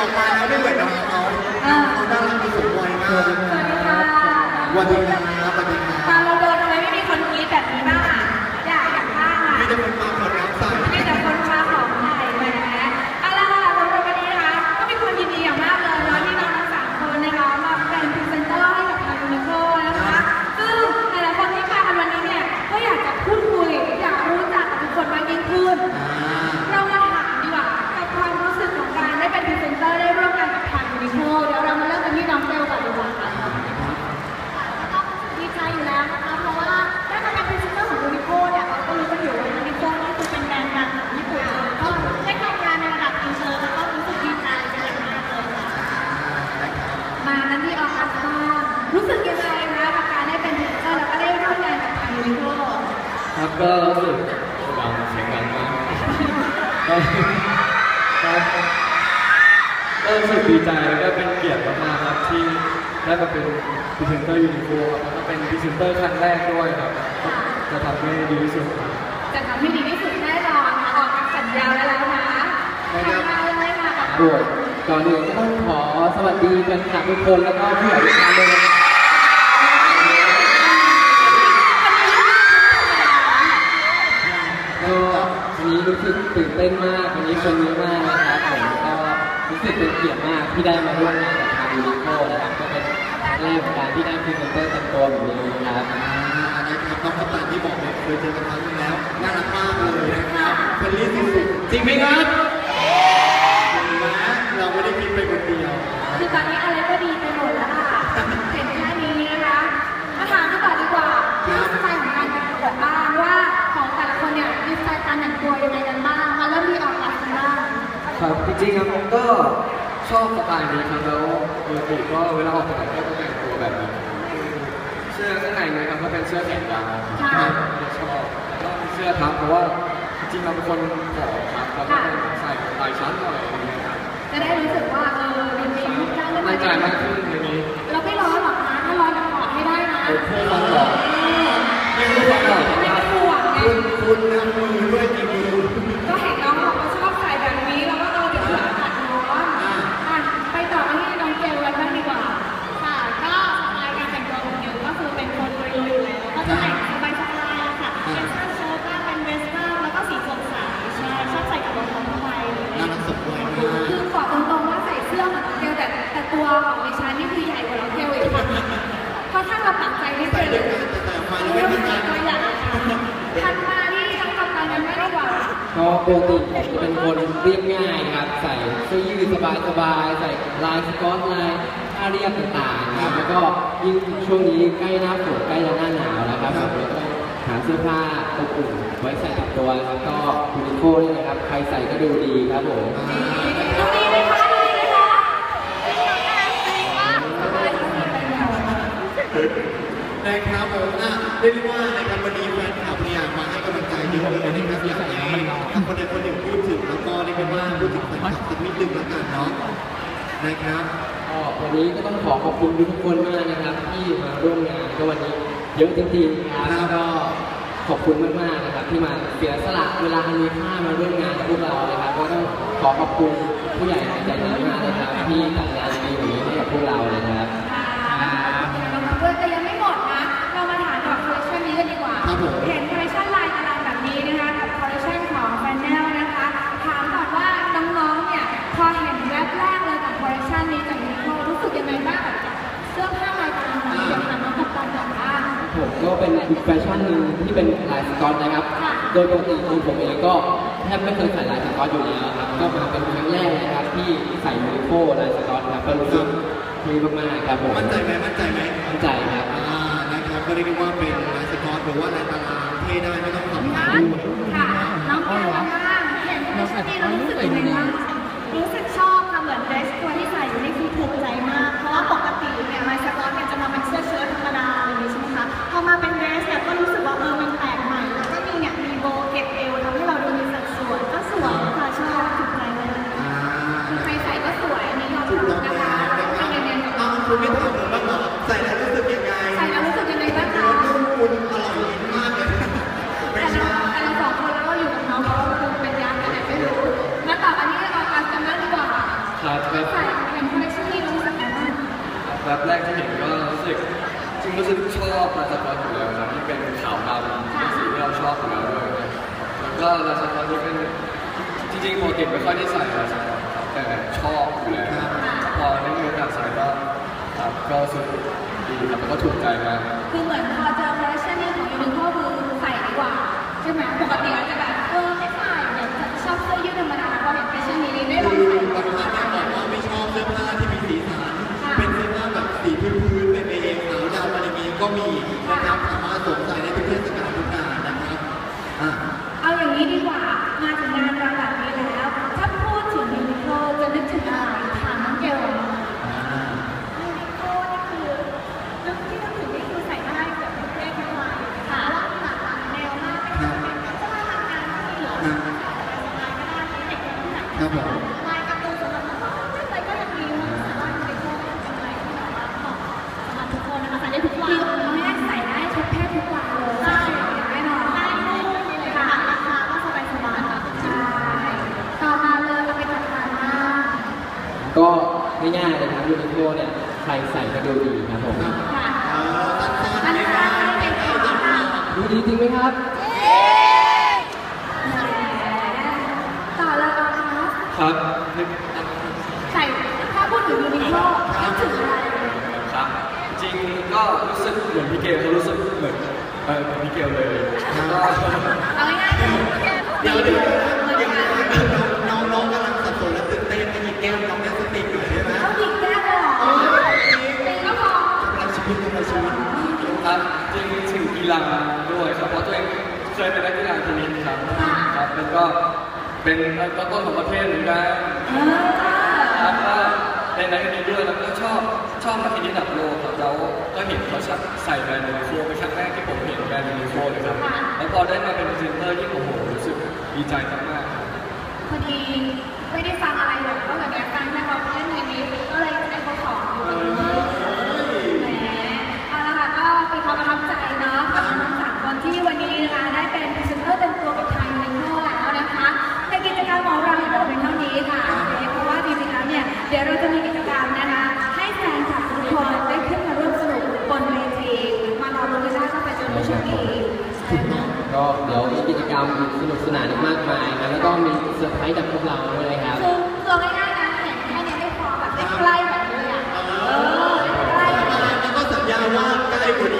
ออกมาแล้วไม่เหมือนน้องเขาอ่าน่ารักมีสุขวัยมากสวัสดีค่ะ วันนี้นะ ครับก็รู้สึกดังเสียงดังมากก็ครับก็รู้สึกดีใจแล้วก็เป็นเกียรติมากๆครับที่ได้มาเป็นพรีเซนเตอร์ยูนิโคครับแล้วก็เป็นพรีเซนเตอร์ครั้งแรกด้วยครับก็จะทำให้ดีที่สุดครับจะทำให้ดีที่สุดแน่นอนค่ะออกกับสัญญาแล้วแล้วนะทำมาเลยค่ะกับรวมก่อนอื่นก็ต้องขอสวัสดีแฟนคลับทุกคนแล้วก็ผู้ใหญ่ทุกท่านด้วยนะครับ นี้รู้สึกตื่นเต้นมากวันนี้คนเยอะมากนะครับผมก็รู้สึกเป็นเกียรติมากที่ได้มาร่วมงานกับทางยูนิโคนะครับก็เป็นครั้งแรกของการที่ได้พรีเซนเตอร์เต็มตัวแบบนี้นะครับอ่านะครับน้องพัตตาที่บอกเนี่ยเคยเจอกันครั้งนึงแล้วน่ารักมากเลยนะครับเป็นรีที่สุดจริงไหมครับจริงไหมเราไม่ได้คิดไปคนเดียวคือตอน จริงครับผมก็ชอบสไตล์นี้ครับแล้วปกติก็เวลาออกไปไหนก็จะแต่งตัวแบบนี้เสื้อข้างในนะครับก็เป็นเสื้อแขนยาวค่ะ ชอบแล้วก็มีเสื้อทับเพราะว่าจริงๆเราเป็นคนผอมครับเราก็ต้องใส่ลายชั้นหน่อยอะไรเงี้ยครับจะได้รู้สึกว่าเออมีมีลุคได้เรื่องมั่นใจมากขึ้นในนี้ เราไม่ร้อนหรอกนะถ้าร้อนจะถอดให้ได้นะ เป็นเพื่อนเราหรอ ปกติผมจะเป็นคนเรียบง่ายครับ ใส่เสื้อยืดสบายๆใส่ลายสก๊อตลายผ้าเรียบต่างๆครับแล้วก็ยิ่งช่วงนี้ใกล้หน้าฝนใกล้จะหน้าหนาวแล้วครับผมก็ต้องหาเสื้อผ้าอบอุ่นไว้ใส่ติดตัวแล้วก็ยูนิโคนี่นะครับ ใครใส่ก็ดูดีครับผมดูดีไหมคะดูดีไหมคะนะครับผมอะเรียกได้ว่านะครับ คนหนึ่งพูดถึงแล้วก็เรียกได้ว่าพูดถึงแฟนคลับสักนิดนึงแล้วกันเนาะนะครับก็วันนี้ก็ต้องขอขอบคุณทุกคนมากนะครับ ที่มาร่วมงานก็วันนี้เยอะจริงๆครับแล้วก็ขอบคุณมากๆนะครับ ที่มาเสียสละเวลาอันมีค่ามาร่วมงานกับพวกเรานะครับก็ต้องขอขอบคุณผู้ใหญ่ใจดีมากนะครับที่จัดงานดีแบบนี้ให้กับพวกเราเลยนะครับ ชั่นหนึ่งที่เป็นลายสก๊อตนะครับค่ะโดยปกติตัวผมเองก็แทบไม่เคยใส่ลายสก๊อตอยู่แล้วครับ ก็มาเป็นครั้งแรกนะครับที่ใส่ยูนิโคลายสก๊อตครับก็รู้สึกดีมากๆครับผมมั่นใจไหมมั่นใจไหมมั่นใจครับอ่านะครับก็เรียกได้ว่าเป็นลายสกอตหรือว่าลายตารางเท่ได้ไม่ต้องทำค่ะงานค่ะน้องแก้วบ้างเแบบแรกที่เห็นก็รู้สึกจริงรู้สึกชอบลายสก๊อตอยู่แล้วนะที่เป็นขาวดำเป็นสีที่เราชอบอยู่แล้วด้วยนะแล้วก็ลายสก๊อตที่เป็นจริงๆปกติไม่ค่อยได้ใส่ลายสก๊อตครับแต่ชอบอยู่แล้วพอได้มีโอกาสใส่ก็ครับก็รู้สึกดีครับแล้วก็ถูกใจมากคือเหมือนพอเจอแฟชั่นนี่ของยูนิโคคือใส่ดีกว่าใช่ไหมปกติอาจจะแบบเออไม่ใส่เนี่ยชอบเสื้อยืดธรรมดาพอเห็นแฟชั่นนี้ได้ลองคือใส่บางท่านเนี่ยบอกว่าไม่ชอบเสื้อผ้าที่มีสีสันเป็นเสื้อผ้าแบบสีพื้นๆเป็นเองขาวดำอะไรอย่างงี้ก็มีนะครับสามารถสวมใส่ได้ทุกเทศกาลทุกงานนะครับอะเอาอย่างนี้ดีกว่า มาถึงงานเราแบบนี้แล้ว ถ้าพูดถึงยูนิโคจะนึกถึงอะไรถามน้องเกลยูนิโคนี่คือลุคที่นึกถึงนี่คือใส่ได้เกือบทุกเพศทุกวัยค่ะ แล้วหลากหลายแนวมากไม่ว่าจะเป็นแบบเสื้อผ้าทางการก็มีหรือว่าสบายๆก็ได้ที่เด็กที่ไหน ครับผม ก็ง่ายๆเลยครับยูนิโคเนี่ยใครใส่ก็ดูดีครับผมค่ะเออสั้นๆอันง่านี้ยเป็นตัวค่ะดูดีจริงไหมครับต่อเลยอาร์ตครับนึกใส่ถ้าพูดถึงยูนิโคนึกถึงอะไรครับ จริงก็รู้สึกเหมือนพี่เกลเขารู้สึกเหมือนเออเหมือนพี่เกลเลยแล้วก็เอาง่ายๆคือๆเดี๋ยวเดี๋ยว ครับจริงถึงกีฬาด้วยครับเพราะตัวเองเคยเป็นนักกีฬาเทนนิสครับครับแล้วก็เป็นต้นต้นของประเทศเหมือนกันเออครับก็เป็นนักเทนนิสด้วยแล้วก็ชอบชอบนักเทนนิสระดับโลกครับแล้วก็เห็นเขาใส่แบรนด์ยูนิโคเป็นครั้งแรกที่ผมเห็นแบรนด์ยูนิโคเลยครับแล้วพอได้มาเป็นพรีเซนเตอร์ที่โอ้โหรู้สึกดีใจมากๆครับพอดีไม่ได้ฟังอะไรเลยก็แบบนี้ฟังแค่เขาเล่นในนี้ก็เลย ที่วันนี้นะคะได้เป็นพรีเซนเตอร์เต็มตัวกับทางยูนิโคแล้วนะคะในกิจกรรมของเรายังจบเป็นเท่านี้ค่ะเพราะว่าจริงๆแล้วเนี่ยเดี๋ยวเราจะมีกิจกรรมนะคะให้แฟนคลับทุกคนได้ขึ้นมาร่วมสนุกบนเวทีมารอรุ้นกันได้ตั้งแต่จนถึงช่วงนี้ก็เดี๋ยวมีกิจกรรมสนุกสนานมากมายนะแล้วก็มีเซอร์ไพรส์จากพวกเราด้วยครับคือเราง่ายๆนะเห็นแค่นี้ไม่พอแบบใกล้แบบนี้อะเออใกล้แล้วก็สัญญาว่าใกล้กว่านี้